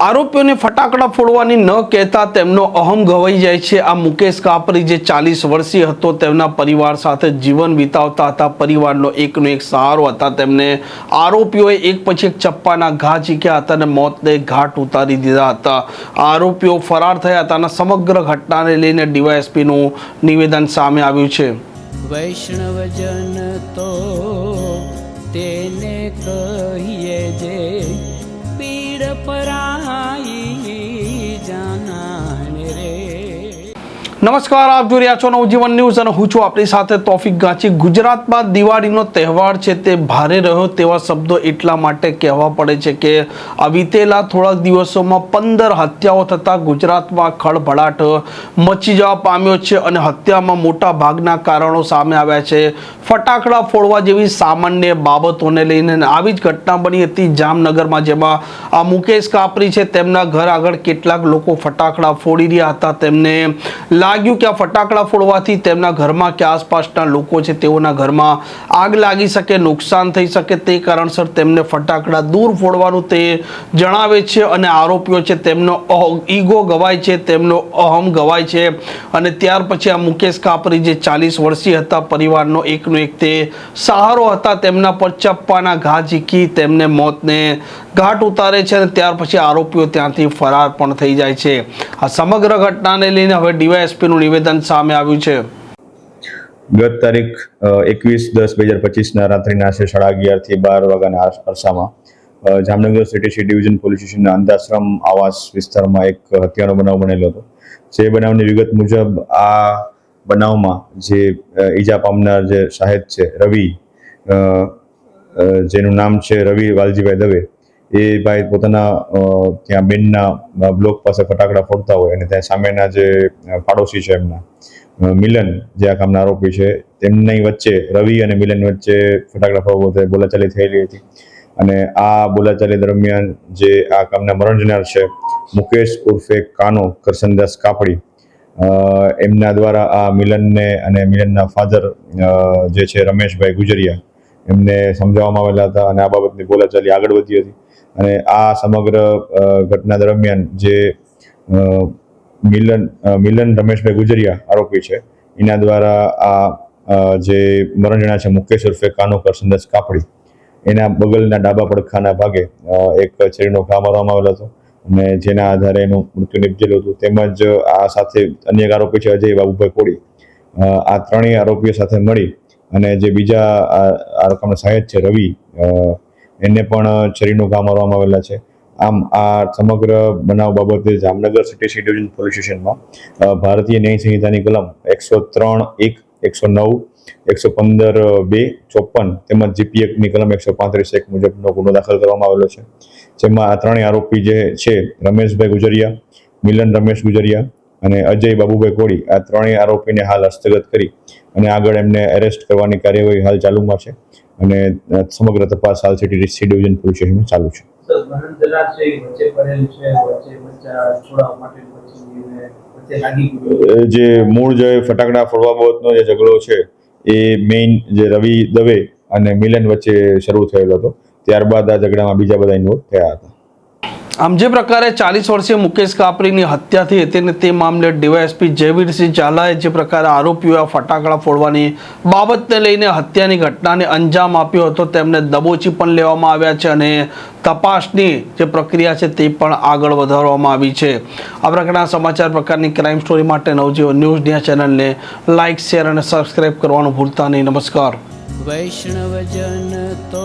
આરોપીઓને ફટાકડા ફોડવાની ન કહેતા તેમનો અહમ ઘવાઈ જાય છે. આ મુકેશ કાપરી જે ચાલીસ વર્ષીય હતો, તેમના પરિવાર સાથે જીવન વિતાવતા હતા. પરિવારનો એકનો એક સહારો હતા. તેમને આરોપીઓએ એક પછી એક ચપ્પાના ઘા ચીક્યા હતા અને મોતને ઘાટ ઉતારી દીધા હતા. આરોપીઓ ફરાર થયા હતા અને સમગ્ર ઘટનાને લઈને ડીવાયએસપીનું નિવેદન સામે આવ્યું છે. વૈષ્ણવજન તો તેને કહીએ જે નમસ્કાર, આપ જોઈ રહ્યા છો નવજીવન ન્યૂઝ અને હું છું આપણી સાથે તોફિક ગાંચી. ગુજરાતમાં દિવાળીનો તહેવાર છે તે ભારે રહ્યો તેવા શબ્દો એટલા માટે કહેવા પડે છે કે આ વીતેલા થોડાક દિવસોમાં પંદર હત્યાઓ થતાં ગુજરાતમાં ખળભળાટ મચી જવા પામ્યો છે અને હત્યામાં મોટા ભાગના કારણો સામે આવ્યા છે. ફટાકડા ફોડવા જેવી સામાન્ય બાબતોને લઈને આવી જ ઘટના બની હતી જામનગરમાં, જેમાં આ મુકેશ કાપરી છે. તેમના ઘર આગળ કેટલાક લોકો ફટાકડા ફોડી રહ્યા હતા. તેમને લાગ્યું કે આ ફટાકડા ફોડવાથી તેમના ઘરમાં કે આસપાસના લોકો છે તેઓના ઘરમાં આગ લાગી શકે, નુકસાન થઈ શકે. તે કારણસર તેમને ફટાકડા દૂર ફોડવાનું તે જણાવે છે અને આરોપીઓ છે તેમનો ઈગો ગવાય છે, તેમનો અહમ ગવાય છે. અને ત્યાર પછી આ મુકેશ કાપરી જે ચાલીસ વર્ષીય હતા, પરિવારનો એકનો એક તે સહારો હતા, તેમના પર ચપ્પાના ઘા ઝીકી, તેમને મોતને ઘાટ ઉતારે છે અને ત્યાર પછી આરોપીઓ ત્યાંથી ફરાર પણ થઈ જાય છે. આ સમગ્ર ઘટનાને લઈને હવે ડીવાયએસપીનું નિવેદન સામે આવ્યું છે. ગત તારીખ એકવીસ દસ બે હજાર પચીસના રાત્રિના આશરે સાડા અગિયારથી બાર વાગ્યાના અરસામાં Jamnagar city C division police સ્ટેશનના અંધાશ્રમ આવાસ વિસ્તારમાં એક હત્યાનો બનાવ બનેલો હતો. જે બનાવની વિગત મુજબ આ બનાવમાં જે ઈજા પામનાર જે સાહેબ છે રવિ જેનું નામ છે રવિ વાલજીભાઈ દવે એ ભાઈ પોતાના ત્યાં બેનના બ્લોક પાસે ફટાકડા ફોડતા હોય અને ત્યાં સામેના જે પાડોશી છે એમના મિલન જે આ કામના આરોપી છે, તેમની વચ્ચે રવિ અને મિલન વચ્ચે ફટાકડા ફોડવા બોલાચાલી થયેલી હતી. અને આ બોલાચાલી દરમિયાન જે આ કામના મરણ છે, મુકેશ ઉર્ફે કાનો કરસનદાસ કાપડી એમના દ્વારા આ મિલનને અને મિલનના ફાધર જે છે રમેશભાઈ ગુજરિયા એમને સમજાવવામાં આવેલા હતા અને આ બાબતની બોલાચાલી આગળ વધી હતી. અને આ સમગ્ર ઘટના દરમિયાન જે મિલન મિલન રમેશભાઈ ગુજરિયા આરોપી છે એના દ્વારા આ જે મરણ જણા છે મુકેશ ઉર્ફે કાનોકર કરસનદાસ કાપડી એના બગલના ડાબા પડખાના ભાગે એક છરીનો ઘા મારવામાં આવેલો હતો અને જેના આધારે એનું મૃત્યુ નિપજેલું હતું. તેમજ આ સાથે અન્ય એક આરોપી છે અજય બાબુભાઈ અ, આ ત્રણેય આરોપીઓ સાથે મળી અને જે બીજા આ રકમના સહાયક છે રવિ એને પણ છરીનું ઘા મારવામાં આવેલા છે. આમ આ સમગ્ર બનાવ બાબતે Jamnagar city C division police સ્ટેશનમાં ભારતીય ન્યાય સંહિતાની કલમ એકસો ત્રણ એક, એકસો નવ, એકસો પંદર બે, ચોપન તેમજ જીપીએફની કલમ એકસો પાંત્રીસ એક મુજબનો ગુનો દાખલ કરવામાં આવેલો છે. જેમાં આ ત્રણેય આરોપી જે છે, રમેશભાઈ ગુજરિયા, મિલન રમેશ ગુજરિયા અને અજય બાબુભાઈ કોળી, આ ત્રણેય આરોપીને હાલ હસ્તગત કરી અને આગળ એમને એરેસ્ટ કરવાની કાર્યવાહી હાલ ચાલુમાં છે. અને સમગ્ર તપાસ હાલ સિટી સી ડિવિઝન પોલીસ સ્ટેશનમાં ચાલુ છે. જે મૂળ જે ફટાકડા ફોડવા બાબતનો જે ઝઘડો છે એ મેઇન જે રવિ દવે અને મિલન વચ્ચે શરૂ થયેલો હતો. ત્યારબાદ આ ઝઘડામાં બીજા બધા ઇન્વોલ્વ થયા હતા. આમ જે પ્રકારે ચાલીસ વર્ષીય મુકેશ કાપરીની હત્યા થઈ હતી અને તે મામલે ડીવાયએસપી જયવીરસિંહ ઝાલાએ જે પ્રકારે આરોપીઓએ ફટાકડા ફોડવાની બાબતને લઈને હત્યાની ઘટનાને અંજામ આપ્યો હતો, તેમને દબોચી પણ લેવામાં આવ્યા છે અને તપાસની જે પ્રક્રિયા છે તે પણ આગળ વધારવામાં આવી છે. આ પ્રકારના સમાચાર પ્રકારની ક્રાઇમ સ્ટોરી માટે નવજીવન ન્યૂઝ આ ચેનલને લાઇક શેર અને સબસ્ક્રાઇબ કરવાનું ભૂલતા નહીં. નમસ્કાર. વૈષ્ણવજન તો